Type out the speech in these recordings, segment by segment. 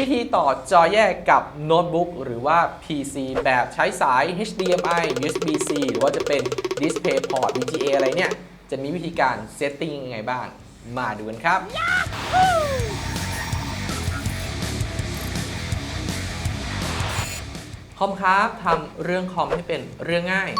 วิธีต่อจอแยกกับโน้ตบุ๊กหรือว่า PC แบบใช้สาย HDMI USB-C หรือว่าจะเป็น DisplayPort VGA อะไรเนี่ย จะมีวิธีการเซตติ้งยังไงบ้าง มาดูกันครับ คอมครับทำเรื่องคอมให้เป็นเรื่องง่าย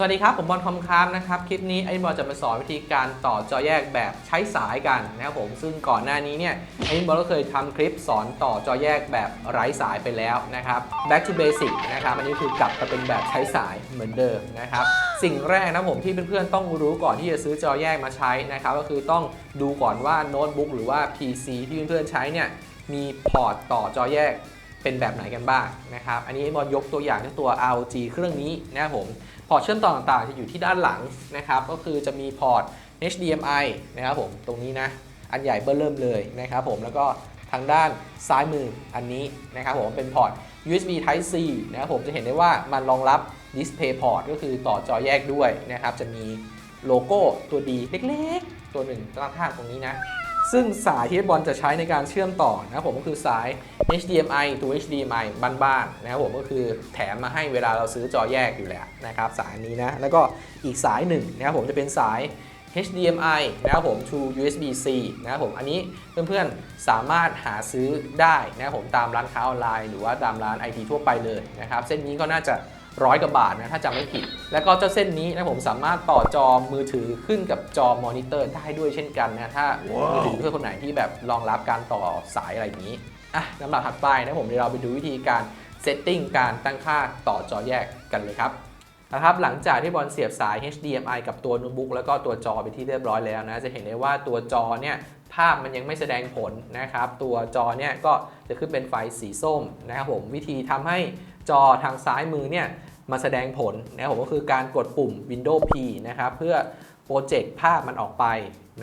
สวัสดีครับ ผมบอลคอมครับนะครับคลิปนี้ไอ้บอลจะมาสอนวิธีการต่อจอแยกแบบใช้สายกันนะครับผมซึ่งก่อนหน้านี้เนี่ยไอ้บอลก็เคยทำคลิปสอนต่อจอแยกแบบไร้สายไปแล้วนะครับ back to basic นะครับอันนี้คือกลับมาเป็นแบบใช้สายเหมือนเดิมนะครับสิ่งแรกนะผมที่เพื่อนๆต้องรู้ก่อนที่จะซื้อจอแยกมาใช้นะครับก็คือต้องดูก่อนว่าโน้ตบุ๊กหรือว่า PC ที่เพื่อนๆใช้เนี่ยมีพอร์ตต่อจอแยก เป็นแบบไหนกันบ้างนะครับ อันนี้บอลยกตัวอย่างที่ตัว ROG เครื่องนี้นะครับผม พอร์ตเชื่อมต่อต่างๆ จะอยู่ที่ด้านหลังนะครับ ก็คือจะมีพอร์ต HDMI นะครับผม ตรงนี้นะ อันใหญ่เบ้อเริ่มเลยนะครับผม แล้วก็ทางด้านซ้ายมืออันนี้นะครับผม เป็นพอร์ต USB Type C นะครับผม จะเห็นได้ว่ามันรองรับ Display Port ก็คือต่อจอแยกด้วยนะครับ จะมีโลโก้ตัวดีเล็กๆ ตัวหนึ่งข้างๆตรงนี้นะ ซึ่งสายที่บอลจะใช้ในการเชื่อมต่อนะครับผมก็คือสาย HDMI ตัว HDMI บ้านๆนะครับผมก็คือแถมมาให้เวลาเราซื้อจอแยกอยู่แล้วนะครับสายนี้นะ แล้วก็อีกสายหนึ่งนะครับผมจะเป็นสาย HDMI นะครับผม to USB-C นะครับผมอันนี้เพื่อนๆ สามารถหาซื้อได้นะครับผมตามร้านค้าออนไลน์ หรือว่าตามร้านไอทีทั่วไปเลยนะครับ เส้นนี้ก็น่าจะ ร้อยกว่าบาทนะถ้าจำไม่ผิด แล้วก็เจ้าเส้นนี้นะผมสามารถต่อจอมือถือขึ้นกับจอมอนิเตอร์ได้ด้วยเช่นกันนะถ้ามือถือเพื่อนคนไหนที่แบบรองรับการต่อสายอะไรอย่างนี้อะลำดับถัดไปนะผมเดี๋ยวเราไปดูวิธีการเซตติ้งการตั้งค่าต่อจอแยกกันเลยครับนะครับหลังจากที่บอลเสียบสาย HDMI กับตัวโน้ตบุ๊กแล้วก็ตัวจอไปที่เรียบร้อยแล้วนะจะเห็นได้ว่าตัวจอเนี่ยภาพมันยังไม่แสดงผลนะครับ ตัวจอเนี่ยก็จะขึ้นเป็นไฟสีส้มนะครับผมวิธีทำให้จอทางซ้ายมือเนี่ย มาแสดงผลนะครับผมก็คือการกดปุ่ม Windows P นะครับเพื่อโปรเจกต์ภาพมันออกไป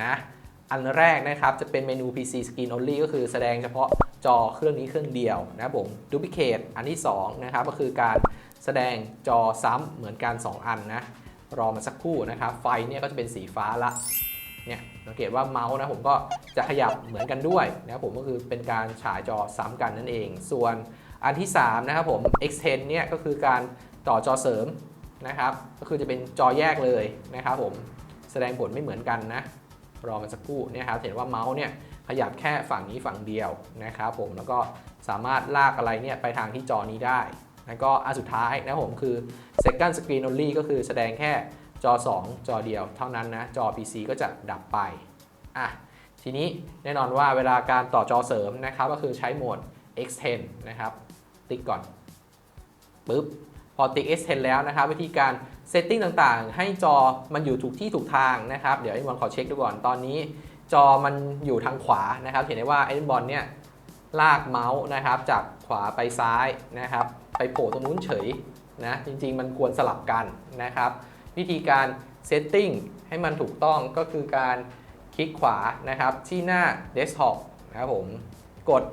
นะอันแรกนะครับจะเป็นเมนู PC Screen Only ก็คือแสดงเฉพาะจอเครื่องนี้เครื่องเดียวนะครับผม Duplicate อันที่สองนะครับก็คือการแสดงจอซ้ำเหมือนกัน 2 อันนะรอมาสักครู่นะครับ ไฟเนี่ยก็จะเป็นสีฟ้าละเนี่ยสังเกตว่าเมาส์นะผมก็จะขยับเหมือนกันด้วยนะครับผมก็คือเป็นการฉายจอซ้ำกันนั่นเอง ส่วนอันที่ 3 นะครับผม extend เนี่ยก็คือการ ต่อจอเสริมนะครับ ก็คือจะเป็นจอแยกเลยนะครับผมแสดงผลไม่เหมือนกันนะ รอมาสักครู่เนี่ยครับเห็นว่าเมาส์เนี่ยขยับแค่ฝั่งนี้ฝั่งเดียวนะครับผมแล้วก็สามารถลากอะไรเนี่ยไปทางที่จอนี้ได้ แล้วก็อันสุดท้ายนะผมคือ second screen only ก็คือแสดงแค่จอ 2 จอเดียวเท่านั้นนะ จอ PC ก็จะดับไปอะทีนี้แน่นอนว่าเวลาการต่อจอเสริมนะครับ ก็คือใช้โหมด extend นะครับ ติ๊กก่อนปึ๊บ พอติ๊ก extend แล้วนะครับวิธีการ setting ต่างๆ ให้จอมันอยู่ถูกที่ถูกทางนะครับเดี๋ยวไอ้บอลขอเช็คดูก่อนตอนนี้ จอมันอยู่ทางขวานะครับเห็นได้ว่าไอ้บอลเนี่ยลากเมาส์นะครับจากขวาไปซ้ายนะครับไปโผล่ตรงนู้นเฉยนะจริงๆ มันควรสลับกันนะครับวิธีการเซตติ้งให้มันถูกต้องก็คือการคลิกขวานะครับที่หน้า desktop นะครับผมกด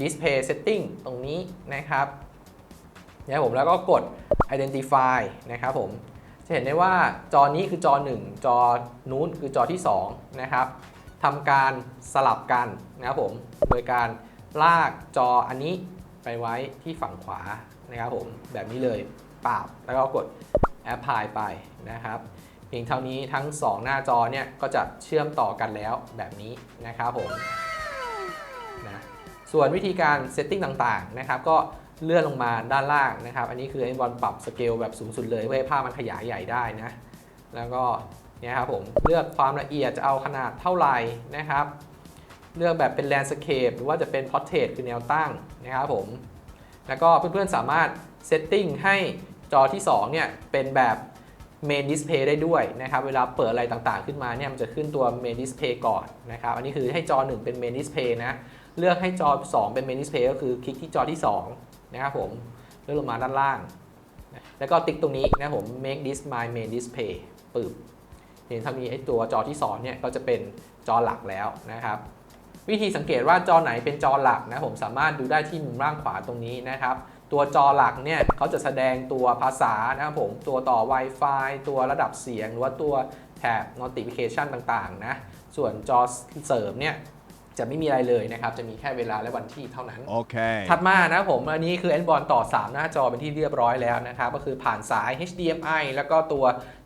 display setting ตรงนี้นะครับ นะครับผมแล้วก็กด identify นะครับผมจะเห็นได้ว่าจอนี้คือจอ 1 จอนู้นคือจอที่ 2 นะครับทำการสลับกันนะครับผมโดยการลากจออันนี้ไปไว้ที่ฝั่งขวานะครับผมแบบนี้เลยปาบแล้วก็กด apply ไปนะครับเพียงเท่านี้ทั้ง 2 หน้าจอเนี่ยก็จะเชื่อมต่อกันแล้วแบบนี้นะครับผมนะส่วนวิธีการเซตติ้งต่างๆนะครับก็ เลื่อนลงมาด้านล่างนะครับ อันนี้คือไอ้บอลปรับสเกลแบบสูงสุดเลยเพื่อให้ภาพมันขยายใหญ่ได้นะ แล้วก็เนี่ยครับผมเลือกความละเอียดจะเอาขนาดเท่าไหร่นะครับ เลือกแบบเป็นแลนด์สเคปหรือว่าจะเป็นพอร์เทรตคือแนวตั้งนะครับผม แล้วก็เพื่อนๆสามารถเซตติ้งให้จอที่2เนี่ยเป็นแบบเมนดิสเพย์ได้ด้วยนะครับ เวลาเปิดอะไรต่างๆ ขึ้นมาเนี่ยมันจะขึ้นตัวเมนดิสเพย์ก่อนนะครับ อันนี้คือให้จอ 1 เป็นเมนดิสเพย์นะ เลือกให้จอ 2 เป็นเมนดิสเพย์ก็คือคลิกที่จอที่ 2 นะครับผมเลื่อนลงมาด้านล่าง แล้วก็ติ๊กตรงนี้นะผม make this my main display ปึ๊บเห็นเท่านี้ไอ้ตัวจอที่2เนี่ยก็จะเป็นจอหลักแล้วนะครับ วิธีสังเกตว่าจอไหนเป็นจอหลักนะผมสามารถดูได้ที่มุมล่างขวาตรงนี้นะครับ ตัวจอหลักเนี่ยเขาจะแสดงตัวภาษานะครับผมตัวต่อ Wi-Fi ตัวระดับเสียง หรือว่าตัวแถบ notification ต่างๆนะส่วนจอเสริมเนี่ย จะไม่มีอะไรเลยนะครับจะมีแค่เวลาและวันที่เท่านั้น Okay. ถัดมานะครับผมอันนี้คือ N b o n ต่อ 3 หน้าจอเป็นที่เรียบร้อยแล้วนะครับก็คือผ่านสาย HDMI แล้วก็ตัว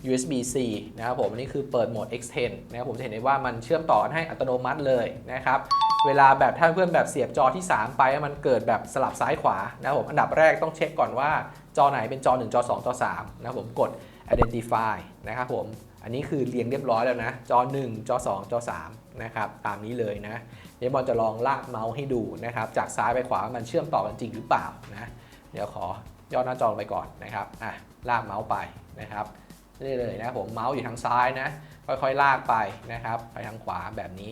USB-C นะครับผมอันนี้คือเปิดโหมด X10 นะครับผมจะเห็นได้ว่ามันเชื่อมต่อกันให้อัตโนมัติเลยนะครับเวลาแบบถ้าเพื่อนแบบเสียบจอที่ 3 ไปมันเกิดแบบสลับซ้ายขวานะครับผมอันดับแรกต้องเช็คก่อนว่าจอไหนเป็นจอ 1 จอ 2 จอ 3 นะครับผมกด identify นะครับผมอันนี้คือเรียงเรียบร้อยแล้วนะ จอ 1 จอ 2 จอ 3 นะครับ ตามนี้เลยนะ เดี๋ยวบอลจะลองลากเมาส์ให้ดูนะครับ จากซ้ายไปขวามันเชื่อมต่อกันจริงหรือเปล่านะ เดี๋ยวขอย่อหน้าจอไปก่อนนะครับอะลากเมาส์ไปนะครับนี่เลยนะผมเมาส์อยู่ทางซ้ายนะ ค่อยๆลากไปนะครับ ไปทางขวาแบบนี้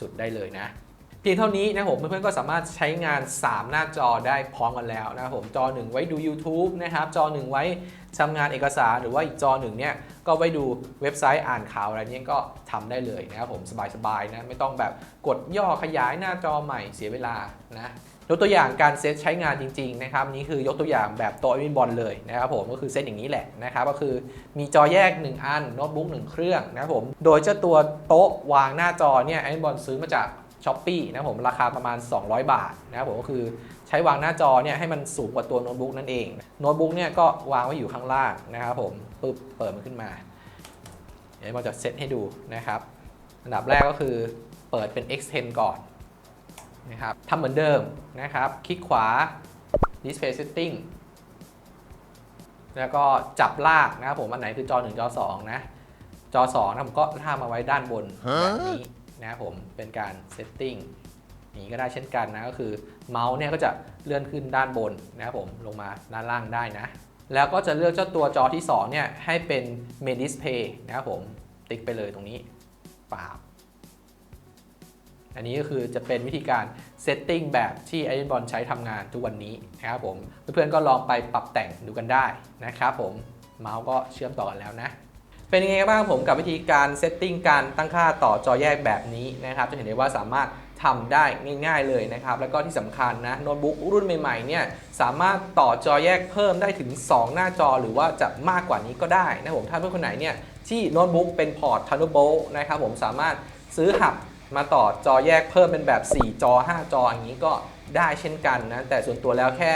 สุดได้เลยนะ เพียงเท่านี้นะผมเพื่อนๆก็สามารถใช้งาน 3 หน้าจอได้พร้อมกันแล้วนะครับผมจอหนึ่งไว้ดู YouTube นะครับจอหนึ่งไว้ทำงานเอกสารหรือว่าอีกจอหนึ่งเนี่ยก็ไว้ดูเว็บไซต์อ่านข่าวอะไรเนี้ก็ทำได้เลยนะครับผมสบายๆนะไม่ต้องแบบกดย่อขยายหน้าจอใหม่เสียเวลานะยกตัวอย่างการเซตใช้งานจริงๆนะครับนี่คือยกตัวอย่างแบบโต๊ะวินบอลเลยนะครับผมก็คือเซตอย่างนี้แหละนะครับก็คือมีจอแยก 1 อันโน้ตบุ๊ก1เครื่องนะครับผมโดยเจ้าตัวโต๊ะวางหน้าจอเนี่ยไอ้บอลซื้อมาจาก ช้อปปี้นะผมราคาประมาณ 200 บาทนะครับผมก็คือใช้วางหน้าจอเนี่ยให้มันสูงกว่าตัวโน้ตบุ๊กนั่นเองโน้ตบุ๊กเนี่ยก็วางไว้อยู่ข้างล่างนะครับผมปึ๊บเปิดมันขึ้นมา เดี๋ยวเราจะเซตให้ดูนะครับอันดับแรกก็คือเปิดเป็น X10 ก่อนนะครับทำเหมือนเดิมนะครับ คลิกขวา Display Setting แล้วก็จับลากนะครับผมอันไหนคือจอ 1 จอ 2 นะ จอ 2 นะผมก็ลากมาไว้ด้านบนแบบนี้ นะครับผมเป็นการเซตติ้งอย่างนี้ก็ได้เช่นกันนะก็คือเมาส์เนี่ยก็จะเลื่อนขึ้นด้านบนนะครับผมลงมาด้านล่างได้นะ แล้วก็จะเลือกเจ้าตัวจอที่ 2 เนี่ยให้เป็น Main Display นะครับผมติ๊กไปเลยตรงนี้ปาบอันนี้ก็คือจะเป็นวิธีการเซตติ้งแบบที่ไอ o นบอลใช้ทำงานทุกวันนี้นะครับผมเพื่อนๆก็ลองไปปรับแต่งดูกันได้นะครับผมเมาส์ก็เชื่อมต่อกันแล้วนะ เป็นยังไงบ้างผมกับวิธีการเซตติ้งการตั้งค่าต่อจอแยกแบบนี้นะครับ จะเห็นได้ว่าสามารถทำได้ง่ายๆเลยนะครับ แล้วก็ที่สำคัญนะโน้ตบุ๊กรุ่นใหม่ๆเนี่ยสามารถต่อจอแยกเพิ่มได้ถึง 2 หน้าจอหรือว่าจะมากกว่านี้ก็ได้นะผมถ้าเพื่อนคนไหนเนี่ยที่โน้ตบุ๊กเป็นพอร์ต Thunderbolt นะครับผมสามารถซื้อหับมาต่อจอแยกเพิ่มเป็นแบบ 4 จอ 5 จออย่างนี้ก็ได้เช่นกันนะแต่ส่วนตัวแล้วแค่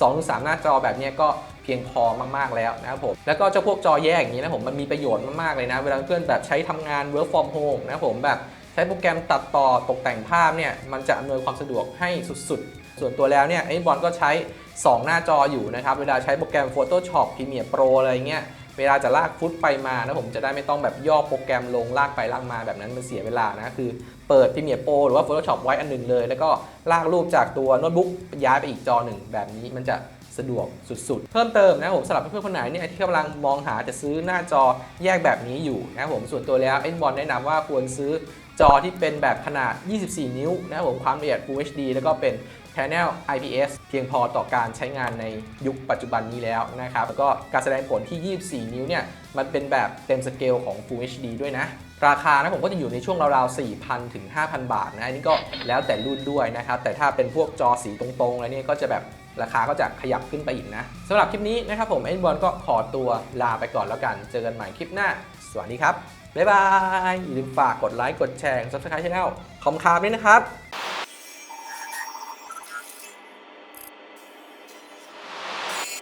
2-3 หน้าจอแบบเนี้ยก็ พียงพอมากๆแล้วนะครับผมแล้วก็เจ้าพวกจอแยกอย่างนี้นะผมมันมีประโยชน์มากๆเลยนะ เวลาเพื่อนแบบใช้ทำงาน work from home นะผมแบบใช้โปรแกรมตัดต่อตกแต่งภาพเนี่ยมันจะอำนวยความสะดวกให้สุดๆ ส่วนตัวแล้วเนี่ยไอ้บอลก็ใช้ 2 หน้าจออยู่นะครับ เวลาใช้โปรแกรม Photoshop Premiere Pro อะไรเงี้ยเวลาจะลากฟุตไปมานะผมจะได้ไม่ต้องแบบย่อโปรแกรมลงลากไปลากมาแบบนั้นมันเสียเวลานะ คือเปิด Premiere Pro หรือว่า Photoshop ไว้อันหนึ่งเลย แล้วก็ลากรูปจากตัวโน้ตบุ๊กย้ายไปอีกจอหนึ่งแบบนี้มันจะ สะดวกสุดๆ เพิ่มเติมนะผมสำหรับเพื่อนๆคนไหนเนี่ยที่กำลังมองหาจะซื้อหน้าจอแยกแบบนี้อยู่นะครับผมส่วนตัวแล้วเอ็นบอลแนะนำว่าควรซื้อจอที่เป็นแบบขนาด 24 นิ้วนะครับผมความละเอียด Full HD แล้วก็เป็น Panel IPS เพียงพอต่อการใช้งานในยุคปัจจุบันนี้แล้วนะครับ แล้วก็การแสดงผลที่ 24 นิ้วเนี่ย มันเป็นแบบเต็มสเกลของ Full HD ด้วยนะ ราคานะผมก็จะอยู่ในช่วงราวๆ 4,000 ถึง 5,000 บาทนะ อันนี้ก็แล้วแต่รุ่นด้วยนะครับ แต่ถ้าเป็นพวกจอสีตรงๆอะไรเนี่ยก็จะแบบ ราคาก็จะขยับขึ้นไปอีกนะสำหรับคลิปนี้นะครับผมเอ็นบอลก็ขอตัวลาไปก่อนแล้วกัน เจอกันใหม่คลิปหน้า สวัสดีครับบ๊ายบายอย่าลืมฝากกดไลค์กดแชร์ Subscribe Channel คอมคาร์ด้วยนะครับ